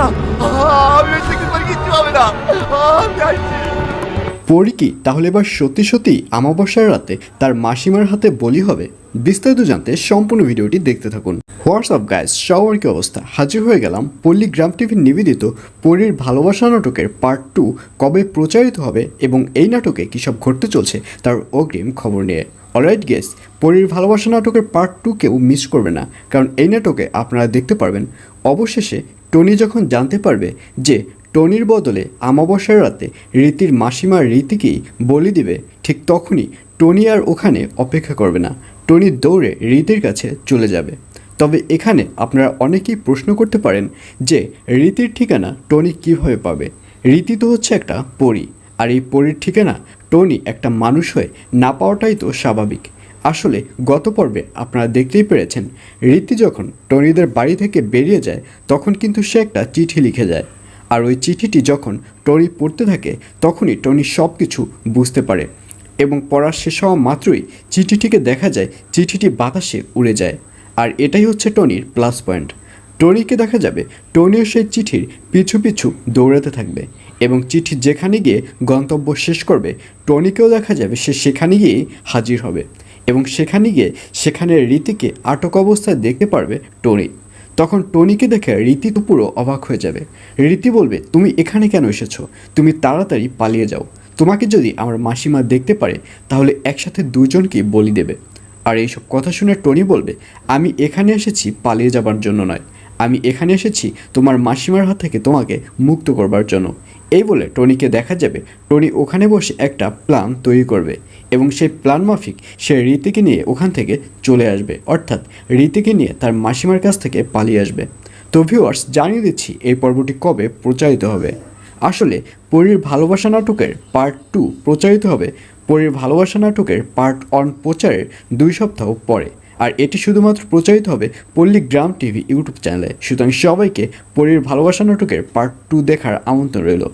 না কি? তাহলে এবার সত্যি সত্যি আমাবস্যার রাতে তার মাসিমার হাতে বলি হবে? বিস্তারিত জানতে সম্পূর্ণ ভিডিওটি দেখতে থাকুন। হোয়াটসঅ্যাপ গাইজ সবার কি অবস্থা? হাজির হয়ে গেলাম পল্লী গ্রাম টিভির নিবেদিত পরীর ভালোবাসা নাটকের পার্ট টু কবে প্রচারিত হবে এবং এই নাটকে কী সব ঘটতে চলছে তার অগ্রিম খবর নিয়ে। অলরাইট গেস পরীর ভালোবাসা নাটকের পার্ট টু কেউ মিস করবে না, কারণ এই নাটকে আপনারা দেখতে পারবেন। অবশেষে টনি যখন জানতে পারবে যে টনির বদলে আমাবস্যার রাতে রীতির মাসিমা রীতিকেই বলি দিবে, ঠিক তখনই টনি আর ওখানে অপেক্ষা করবে না। টনি দৌড়ে রীতির কাছে চলে যাবে। তবে এখানে আপনারা অনেকেই প্রশ্ন করতে পারেন যে রীতির ঠিকানা টনি কীভাবে পাবে। রীতি তো হচ্ছে একটা পরী, আর এই পরীর ঠিকানা টনি একটা মানুষ হয়ে না পাওয়াটাই তো স্বাভাবিক। আসলে গত পর্বে আপনারা দেখতেই পেরেছেন, রীতি যখন টনিদের বাড়ি থেকে বেরিয়ে যায়, তখন কিন্তু সে একটা চিঠি লিখে যায়। আর ওই চিঠিটি যখন টনি পড়তে থাকে, তখনই টনি সব কিছু বুঝতে পারে এবং পড়ার শেষ হওয়া মাত্রই চিঠিটিকে দেখা যায়, চিঠিটি বাতাসে উড়ে যায়। আর এটাই হচ্ছে টনির প্লাস পয়েন্ট টনিকে দেখা যাবে, টনিও সেই চিঠির পিছু পিছু দৌড়াতে থাকবে এবং চিঠি যেখানে গিয়ে গন্তব্য শেষ করবে, টনিকেও দেখা যাবে সে সেখানে গিয়েই হাজির হবে। এবং সেখানে গিয়ে সেখানে রীতিকে আটক অবস্থায় দেখতে পারবে টনি। তখন টনিকে দেখে রীতি তো পুরো অবাক হয়ে যাবে। রীতি বলবে, তুমি এখানে কেন এসেছ? তুমি তাড়াতাড়ি পালিয়ে যাও। তোমাকে যদি আমার মাসিমা দেখতে পারে, তাহলে একসাথে দুজনকে বলি দেবে। আর এইসব কথা শুনে টনি বলবে, আমি এখানে এসেছি পালিয়ে যাবার জন্য নয়। আমি এখানে এসেছি তোমার মাসিমার হাত থেকে তোমাকে মুক্ত করবার জন্য। এই বলে টনিকে দেখা যাবে টনি ওখানে বসে একটা প্ল্যান তৈরি করবে এবং সেই প্ল্যান মাফিক সে রীতিকে নিয়ে ওখান থেকে চলে আসবে। অর্থাৎ রীতিকে নিয়ে তার মাসিমার কাছ থেকে পালিয়ে আসবে। তো ভিউয়ার্স জানিয়ে দিচ্ছি এই পর্বটি কবে প্রচারিত হবে। আসলে পরীর ভালোবাসা নাটকের পার্ট টু প্রচারিত হবে পরীর ভালোবাসা নাটকের পার্ট অন প্রচারের দুই সপ্তাহ পরে। আর এটি শুধুমাত্র প্রচারিত হবে পল্লী গ্রাম টিভি ইউটিউব চ্যানেলে। সুতরাং সবাইকে পরীর ভালোবাসা নাটকের পার্ট টু দেখার আমন্ত্রণ রইল।